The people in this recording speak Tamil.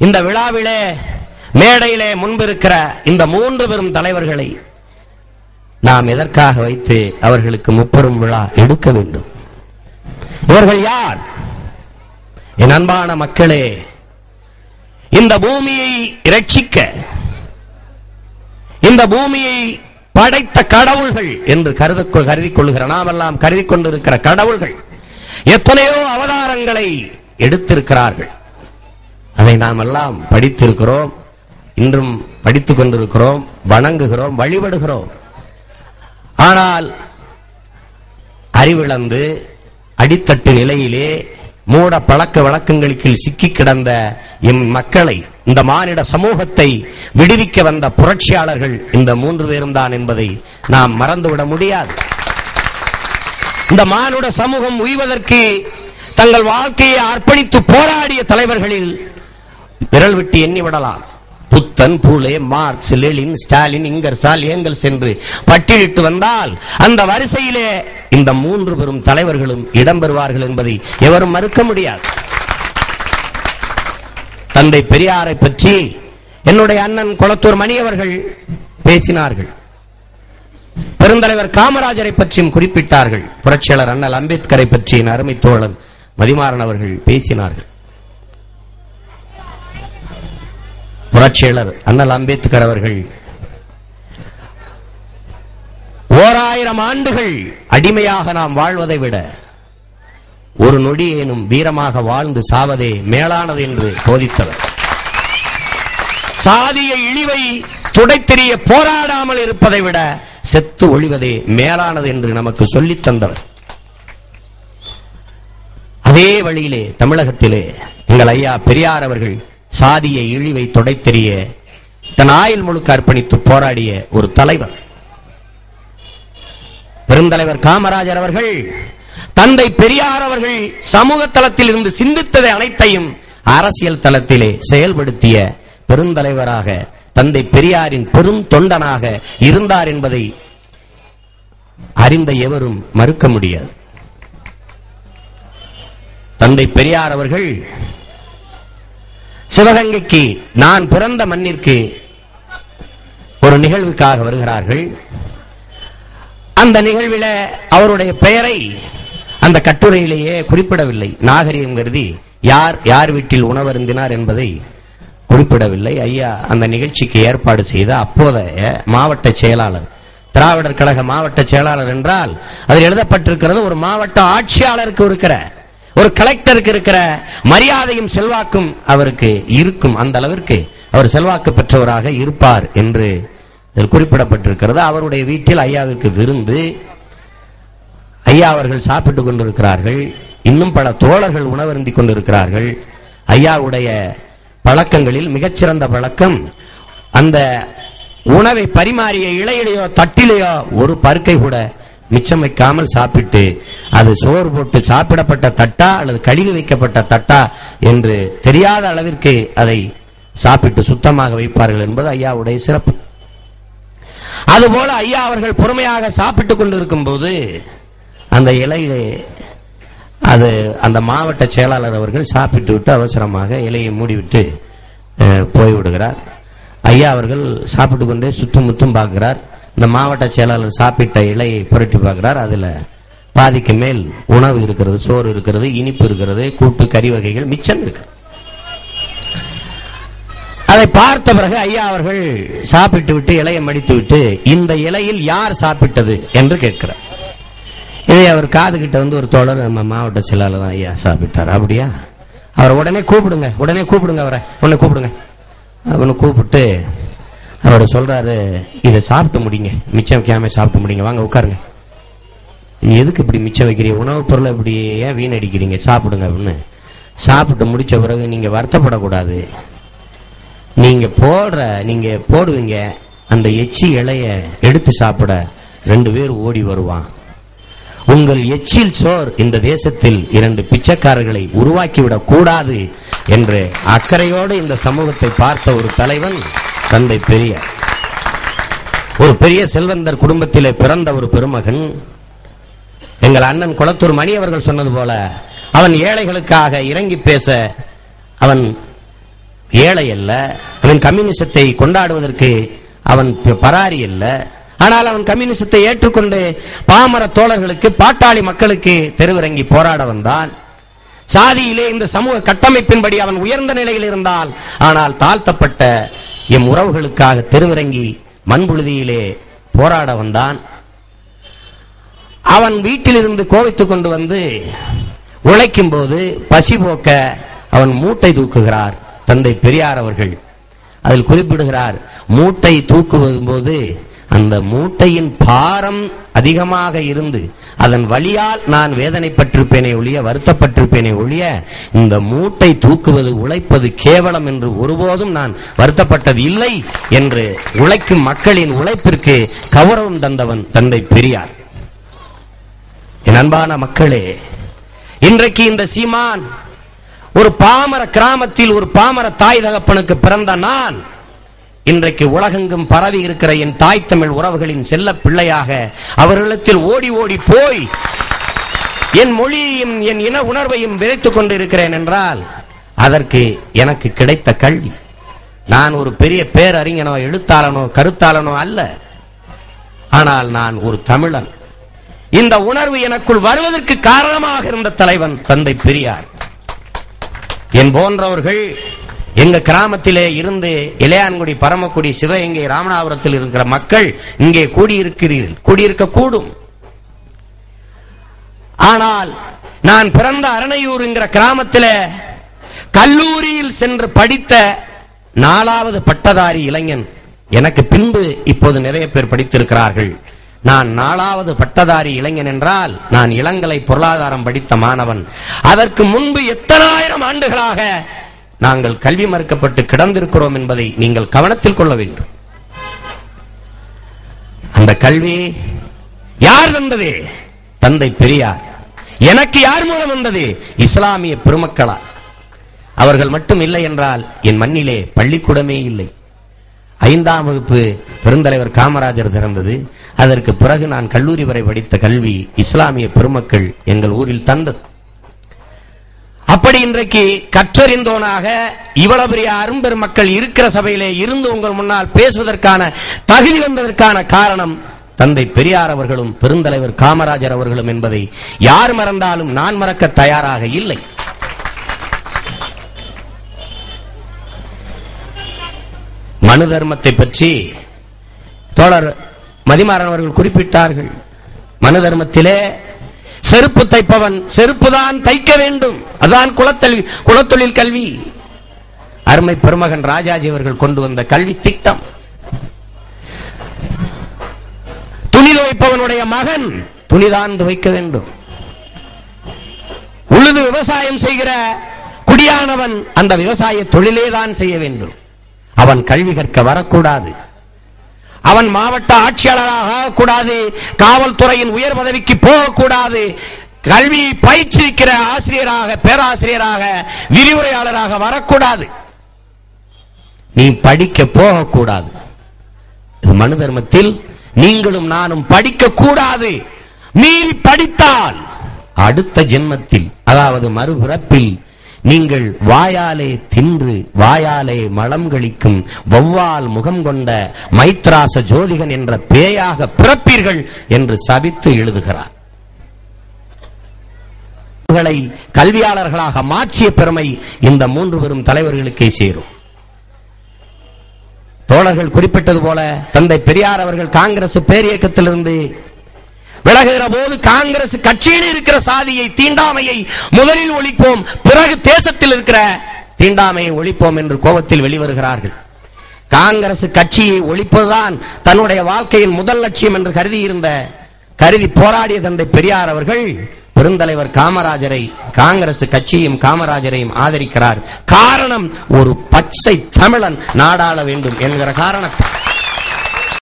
இந்த விழாவிலே மேடையிலே முன்பிருக்கிற இந்த மூன்று பெரும் தலைவர்களை நாம் எதற்காக வைத்து அவர்களுக்கு முப்பெரும் விழா எடுக்க வேண்டும்? இவர்கள் யார்? என் அன்பான மக்களே இந்த பூமியை இரட்சிக்க இந்த பூமியை படைத்த கடவுள்கள் என்று கருத கருதி கொள்கிற நாம் எல்லாம் கருதி கொண்டிருக்கிற கடவுள்கள் எத்தனையோ அவதாரங்களை எடுத்திருக்கிறார்கள். அதை நாம் எல்லாம் படித்திருக்கிறோம் இன்றும் படித்துக் கொண்டிருக்கிறோம் வணங்குகிறோம் வழிபடுகிறோம். ஆனால் அறிவிழந்து அடித்தட்டு நிலையிலே மூட பழக்க வழக்கங்களுக்கு சிக்கி கிடந்த எம் மக்களை இந்த மானிட சமூகத்தை விடுவிக்க வந்த புரட்சியாளர்கள் இந்த மூன்று பேரும் தான் என்பதை நாம் மறந்துவிட முடியாது. இந்த மானுட சமூகம் உய்வதற்கு தங்கள் வாழ்க்கையை அர்ப்பணித்து போராடிய தலைவர்களில் விரல் விட்டு எண்ணி விடலாம். Buddhan Phule Marx Lenin Stalin Ingersoll Engels என்று பட்டியலிட்டு வந்தால் அந்த வரிசையிலே இந்த மூன்று பெரும் தலைவர்களும் இடம்பெறுவார்கள் என்பதை எவரும் மறுக்க முடியாது. தந்தை பெரியாரை பற்றி என்னுடைய அண்ணன் குளத்தூர் மணி அவர்கள் பேசினார்கள். பெருந்தலைவர் காமராஜரை பற்றியும் குறிப்பிட்டார்கள். புரட்சியாளர் அண்ணல் அம்பேத்கரை பற்றி அருமை தோழன் மதிமாறன் அவர்கள் பேசினார்கள். புரட்சியாளர் அண்ணல் அம்பேத்கர் அவர்கள் ஓராயிரம் ஆண்டுகள் அடிமையாக நாம் வாழ்வதை விட ஒரு நொடியேனும் வீரமாக வாழ்ந்து சாவதே மேலானது என்று போதித்தவர். சாதிய இழிவை துடைத்தெறிய போராடாமல் இருப்பதை விட செத்து ஒழிவதே மேலானது என்று நமக்கு சொல்லித் தந்தவர். அதே வழியிலே தமிழகத்திலே எங்கள் ஐயா பெரியார் அவர்கள் சாதிய இழிவை துடைத்தெறிய தன் ஆயுள் முழுக்க அர்ப்பணித்து போராடிய ஒரு தலைவர். பெருந்தலைவர் காமராஜர் அவர்கள் தந்தை பெரியார் அவர்கள் சமூக தளத்தில் இருந்து சிந்தித்ததை அனைத்தையும் அரசியல் தளத்திலே செயல்படுத்திய பெருந்தலைவராக தந்தை பெரியாரின் பெரும் தொண்டனாக இருந்தார் என்பதை அறிந்த எவரும் மறுக்க முடியாது. தந்தை பெரியார் அவர்கள் சிவகங்கைக்கு நான் பிறந்த மண்ணிற்கு ஒரு நிகழ்வுக்காக வருகிறார்கள். அந்த நிகழ்வில அவருடைய பெயரை அந்த கட்டுரையிலேயே குறிப்பிடவில்லை. நாகரிகம் கருதி யார் யார் வீட்டில் உணவருந்தினார் என்பதை குறிப்பிடவில்லை. ஐயா அந்த நிகழ்ச்சிக்கு ஏற்பாடு செய்த அப்போதைய மாவட்ட செயலாளர் திராவிடர் கழக மாவட்ட செயலாளர் என்றால் அதில் எழுதப்பட்டிருக்கிறது ஒரு மாவட்ட ஆட்சியாளருக்கு இருக்கிற ஒரு கலெக்டருக்கு இருக்கிற மரியாதையும் செல்வாக்கும் அவருக்கு இருக்கும். அந்த அளவிற்கு அவர் செல்வாக்கு பெற்றவராக இருப்பார் என்று குறிப்பிடப்பட்டிருக்கிறது. அவருடைய வீட்டில் ஐயாவிற்கு விருந்து ஐயா அவர்கள் சாப்பிட்டுக் கொண்டிருக்கிறார்கள். இன்னும் பல தோழர்கள் உணவருந்தி கொண்டிருக்கிறார்கள். ஐயாவுடைய பழக்கங்களில் மிகச்சிறந்த பழக்கம் அந்த உணவை பரிமாறிய இலையிலையோ தட்டிலேயோ ஒரு பருக்கை கூட மிச்சம் வைக்காமல் சாப்பிட்டு அது சோறு போட்டு சாப்பிடப்பட்ட தட்டா அல்லது கழுவி வைக்கப்பட்ட தட்டா என்று தெரியாத அளவிற்கு அதை சாப்பிட்டு சுத்தமாக வைப்பார்கள் என்பது ஐயாவுடைய சிறப்பு. அதுபோல ஐயா அவர்கள் பொறுமையாக சாப்பிட்டுக் கொண்டிருக்கும் போது அந்த இலையிலே அது அந்த மாவட்ட செயலாளர் அவர்கள் சாப்பிட்டு விட்டு அவசரமாக இலையை மூடிவிட்டு அஹ், போய்விடுகிறார். ஐயா அவர்கள் சாப்பிட்டு கொண்டே சுற்றும் முத்தும் பார்க்கிறார். இந்த மாவட்ட செயலாளர் சாப்பிட்ட இலையை புரட்டி பார்க்கிறார். அதுல பாதிக்கு மேல் உணவு இருக்கிறது சோறு இருக்கிறது இனிப்பு இருக்கிறது கூட்டு கறி வகைகள் மிச்சம் இருக்கு. அதை பார்த்த பிறகு ஐயா அவர்கள் சாப்பிட்டு விட்டு இலையை மடித்து விட்டு இந்த இலையில் யார் சாப்பிட்டது என்று கேட்கிறார். இதை அவர் காது கிட்ட வந்து ஒரு தோழர் நம்ம மாவட்ட செயலாளர் தான் ஐயா சாப்பிட்டார். அப்படியா? அவரை உடனே கூப்பிடுங்க உடனே கூப்பிடுங்க அவரை உடனே கூப்பிடுங்க. அவனை கூப்பிட்டு அவர் சொல்றாரு இதை சாப்பிட்டு முடிங்க. மிச்சம் வைக்காம சாப்பிட்டு முடிங்க. வாங்க உட்காருங்க. எதுக்கு இப்படி மிச்சம் வைக்கிறீங்க? உணவுப் பொருளை இப்படி ஏன் வீணடிக்கிறீங்க? சாப்பிடுங்க அப்படின்னு. சாப்பிட்டு முடிச்ச பிறகு நீங்க வருத்தப்படக்கூடாது. நீங்க போடுற நீங்க போடுவீங்க அந்த எச்சி இலைய எடுத்து சாப்பிட ரெண்டு பேர் ஓடி வருவான். உங்கள் எச்சில் சோர் இந்த தேசத்தில் இரண்டு பிச்சைக்காரர்களை உருவாக்கிவிடக் கூடாது என்று அக்கறையோடு இந்த சமூகத்தை பார்த்த ஒரு தலைவன் தந்தை பெரிய. ஒரு பெரிய செல்வந்தர் குடும்பத்திலே பிறந்த ஒரு பெருமகன். எங்கள் அண்ணன் குளத்தூர் மணி அவர்கள் சொன்னது போல அவன் ஏழைகளுக்காக இறங்கி பேச அவன் ஏழை அல்ல அவன் கம்யூனிசத்தை கொண்டாடுவதற்கு அவன் பராரி அல்ல. ஆனால் அவன் கம்யூனிசத்தை ஏற்றுக்கொண்டு பாமர தோழர்களுக்கு பாட்டாளி மக்களுக்கு தெருவிறங்கி போராட வந்தான். சாதியிலே இந்த சமூக கட்டமைப்பின்படி அவன் உயர்ந்த நிலையில் இருந்தால் ஆனால் தாழ்த்தப்பட்ட எம் உறவுகளுக்காக தெருவிறங்கி மண்புழுதியிலே போராட வந்தான். அவன் வீட்டிலிருந்து கோவித்துக் கொண்டு வந்து உழைக்கும் போது பசி போக்க அவன் மூட்டை தூக்குகிறார் தந்தை பெரியார் அவர்கள். அதில் குறிப்பிடுகிறார் மூட்டை தூக்குவது போது அந்த மூட்டையின் பாரம் அதிகமாக இருந்து அதன் வழியால் நான் வேதனைப்பட்டிருப்பேனே ஒழிய வருத்தப்பட்டிருப்பேனே ஒழிய இந்த மூட்டை தூக்குவது உழைப்பது கேவலம் என்று ஒருபோதும் நான் வருத்தப்பட்டது இல்லை என்று உழைக்கும் மக்களின் உழைப்பிற்கு கௌரவம் தந்தவன் தந்தை பெரியார். என் அன்பான மக்களே இன்றைக்கு இந்த சீமான் ஒரு பாமர கிராமத்தில் ஒரு பாமர தாய் தகப்பனுக்கு பிறந்த நான் இன்றைக்கு உலகெங்கும் பரவி இருக்கிற என் தாய் தமிழ் உறவுகளின் செல்ல பிள்ளையாக அவர்களிடத்தில் ஓடி ஓடி போய் என் மொழியையும் என் இன உணர்வையும் விதைத்துக் கொண்டிருக்கிறேன் என்றால் அதற்கு எனக்கு கிடைத்த கல்வி. நான் ஒரு பெரிய பேரறிஞனோ எழுத்தாளனோ கருத்தாளனோ அல்ல. ஆனால் நான் ஒரு தமிழன். இந்த உணர்வு எனக்குள் வருவதற்கு காரணமாக இருந்த தலைவன் தந்தை பெரியார். என் போன்றவர்கள் எங்க கிராமத்திலே இருந்து இளையான்குடி பரமக்குடி சிவகங்கை ராமநாதபுரத்தில் இருக்கிற மக்கள் இங்கே கூடியிருக்கிறீர்கள். கூடியிருக்க கூடும் ஆனால் நான் பிறந்த அரணையூர் என்கிற கல்லூரியில் சென்று படித்த நாலாவது பட்டதாரி இளைஞன். எனக்கு பின்பு இப்போது நிறைய பேர் படித்திருக்கிறார்கள். நான் நாலாவது பட்டதாரி இளைஞன் என்றால் நான் இளங்கலை பொருளாதாரம் படித்த மாணவன். அதற்கு முன்பு எத்தனாயிரம் ஆண்டுகளாக நாங்கள் கல்வி மறுக்கப்பட்டு கிடந்திருக்கிறோம் என்பதை நீங்கள் கவனத்தில் கொள்ள வேண்டும். அந்த கல்வி யார் தந்தது? தந்தை பெரியார். எனக்கு யார் மூலம் வந்தது? இஸ்லாமிய பெருமக்களா அவர்கள் மட்டும் இல்லை என்றால் என் மண்ணிலே பள்ளிக்கூடமே இல்லை. ஐந்தாம் வகுப்பு பெருந்தலைவர் காமராஜர் திறந்தது. அதற்கு பிறகு நான் கல்லூரி வரை படித்த கல்வி இஸ்லாமிய பெருமக்கள் எங்கள் ஊரில் தந்தது. அப்படி இன்றைக்கு கற்றறிந்தோனாக இவ்வளவு பெரிய அரும்பெருமக்கள் இருக்கிற சபையிலே இருந்து உங்கள் முன்னால் பேசுவதற்கான தகுதி வந்ததற்கான காரணம் தந்தை பெரியார் அவர்களும் பெருந்தலைவர் காமராஜர் அவர்களும் என்பதை யார் மறந்தாலும் நான் மறக்க தயாராக இல்லை. மனு தர்மத்தை பற்றி தோழர் மதிமாறன் அவர்கள் குறிப்பிட்டார்கள். மனு தர்மத்திலே செருப்பு தைப்பவன் செருப்புதான் தைக்க வேண்டும். அதான் குலத்தொழில் குலத்தொழில் கல்வி. அருமை பெருமகன் ராஜாஜி அவர்கள் கொண்டு வந்த கல்வி திட்டம். துணி துவைப்பவனுடைய மகன் துணிதான் துவைக்க வேண்டும். உழுது விவசாயம் செய்கிற குடியானவன் அந்த விவசாய தொழிலே தான் செய்ய வேண்டும். அவன் கல்வி கற்க வரக்கூடாது. அவன் மாவட்ட ஆட்சியாளராக கூடாது காவல்துறையின் உயர் பதவிக்கு போகக்கூடாது. கல்வி பயிற்சிக்கிற ஆசிரியராக பேராசிரியராக விரிவுரையாளராக வரக்கூடாது. நீ படிக்க போகக்கூடாது. இது மனு தர்மத்தில் நீங்களும் நானும் படிக்க கூடாது மீறி படித்தால் அடுத்த ஜென்மத்தில் அதாவது மறுபிறப்பில் நீங்கள் வாயாலே தின்று வாயாலே மலம் கழிக்கும் வௌவால் முகம் கொண்ட மைத்ராச ஜோதிகன் என்ற பேயாக பிறப்பீர்கள் என்று சபித்து எழுதுகிறார். கல்வியாளர்களாக மாற்றிய பெருமை இந்த மூன்று பெரும் தலைவர்களுக்கே சேரும். தோழர்கள் குறிப்பிட்டது போல தந்தை பெரியார் அவர்கள் காங்கிரஸ் பேரியக்கத்திலிருந்து விலகுகிற போது காங்கிரஸ் கட்சியில் இருக்கிற சாதியை தீண்டாமையை முதலில் ஒழிப்போம் பிறகு தேசத்தில் இருக்கிற தீண்டாமையை ஒழிப்போம் என்று கோபத்தில் வெளிவருகிறார்கள். காங்கிரஸ் கட்சியை ஒழிப்பதுதான் தன்னுடைய வாழ்க்கையின் முதல் லட்சியம் என்று கருதி இருந்த கருதி போராடிய தந்தை பெரியார் அவர்கள் பெருந்தலைவர் காமராஜரை காங்கிரஸ் கட்சியும் காமராஜரையும் ஆதரிக்கிறார். காரணம் ஒரு பச்சை தமிழன் நாடாள வேண்டும் என்கிற காரணத்தை.